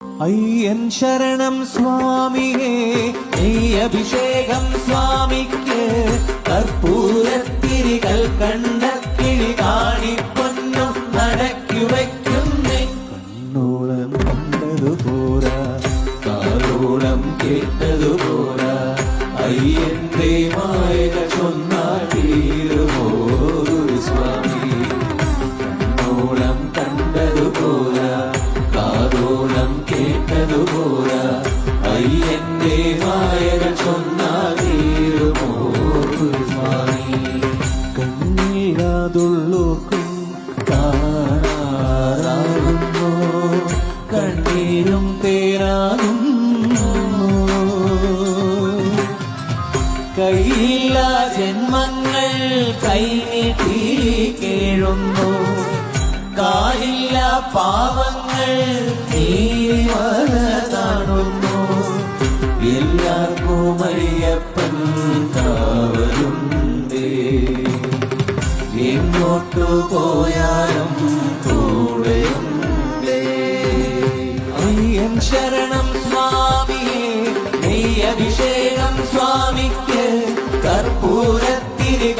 ஐயன் சரணம் சுவாமியே நீ அபிஷேகம் சுவாமிக்கு கற்பூரத்திரிகள் கண்ட கிளி காணி பொன்னும் நடக்கி வைக்கும் கண்ணோளம் கண்டது போரா காலோளம் கேட்டது போரா ஐயன் தேவாய കേട്ടതു പോരാ അയ്യന്റെ മായകൾ ചൊന്നാതീരുമോ കണ്ണീരാതുള്ളൂർക്കും കാണാറാകുന്നു കണ്ണീരും തേരാകുന്നു കയ്യില്ല ജന്മങ്ങൾ കൈനീട്ടി കേഴുന്നു. കാലില്ല പാവങ്ങൾ അയ്യപ്പൻ കാവലുണ്ടേ കൂടെയുണ്ടേ. ശരണം സ്വാമിക്ക് കർപ്പൂരത്തിരി